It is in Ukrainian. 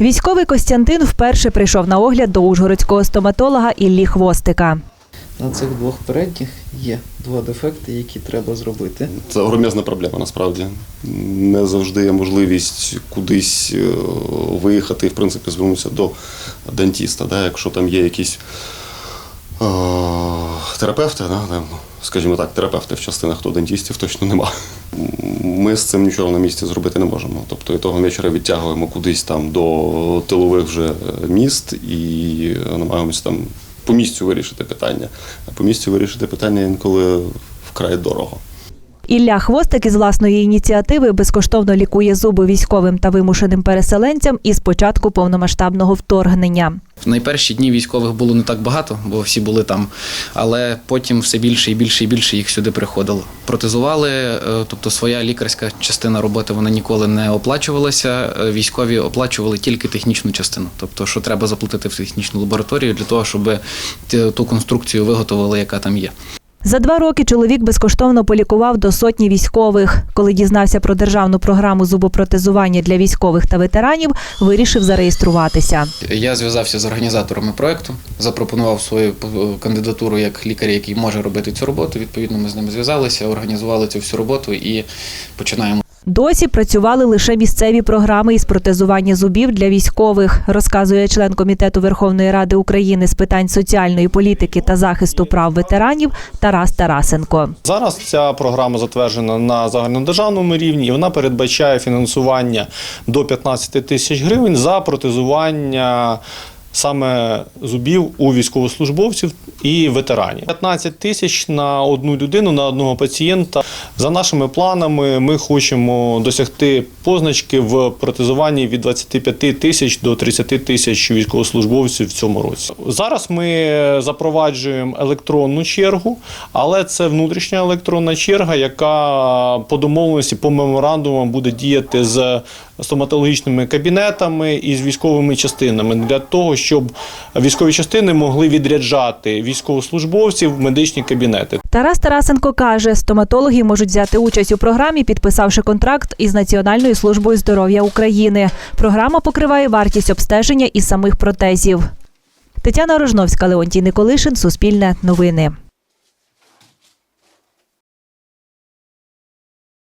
Військовий Костянтин вперше прийшов на огляд до ужгородського стоматолога Іллі Хвостика. На цих двох передніх є два дефекти, які треба зробити. Це громезна проблема насправді. Не завжди є можливість кудись е, виїхати і, в принципі, звернутися до дентіста. Да? Якщо там є якісь е, терапевти, да? Скажімо так, терапевти в частинах, то дентістів точно нема. Ми з цим нічого на місці зробити не можемо. Тобто і того вечора відтягуємо кудись там до тилових вже міст і намагаємося там по місцю вирішити питання. А по місцю вирішити питання інколи вкрай дорого. Ілля Хвостик із власної ініціативи безкоштовно лікує зуби військовим та вимушеним переселенцям із початку повномасштабного вторгнення. В найперші дні військових було не так багато, бо всі були там. Але потім все більше і більше і більше їх сюди приходило. Протезували, е, тобто своя лікарська частина роботи вона ніколи не оплачувалася. Е, Військові оплачували тільки технічну частину. Тобто, що треба заплатити в технічну лабораторію для того, щоб ту конструкцію виготовили, яка там є. За два роки чоловік безкоштовно полікував до сотні військових. Коли дізнався про державну програму зубопротезування для військових та ветеранів, вирішив зареєструватися. Я зв'язався з організаторами проекту, запропонував свою кандидатуру як лікаря, який може робити цю роботу. Відповідно, ми з ними зв'язалися, організували цю всю роботу і починаємо. Досі працювали лише місцеві програми із протезування зубів для військових, розказує член комітету Верховної Ради України з питань соціальної політики та захисту прав ветеранів Тарас Тарасенко. Зараз ця програма затверджена на загальнодержавному рівні, і вона передбачає фінансування до 15 тисяч гривень за протезування саме зубів у військовослужбовців і ветеранів. 15 тисяч на одну людину, на одного пацієнта. За нашими планами, ми хочемо досягти позначки в протезуванні від 25 тисяч до 30 тисяч військовослужбовців в цьому році. Зараз ми запроваджуємо електронну чергу, але це внутрішня електронна черга, яка по домовленості, по меморандумам буде діяти з стоматологічними кабінетами і з військовими частинами для того, щоб військові частини могли відряджати військовослужбовців в медичні кабінети. Тарас Тарасенко каже, стоматологи можуть взяти участь у програмі, підписавши контракт із Національною службою здоров'я України. Програма покриває вартість обстеження і самих протезів. Тетяна Рожновська, Леонтій Николишин, Суспільне новини.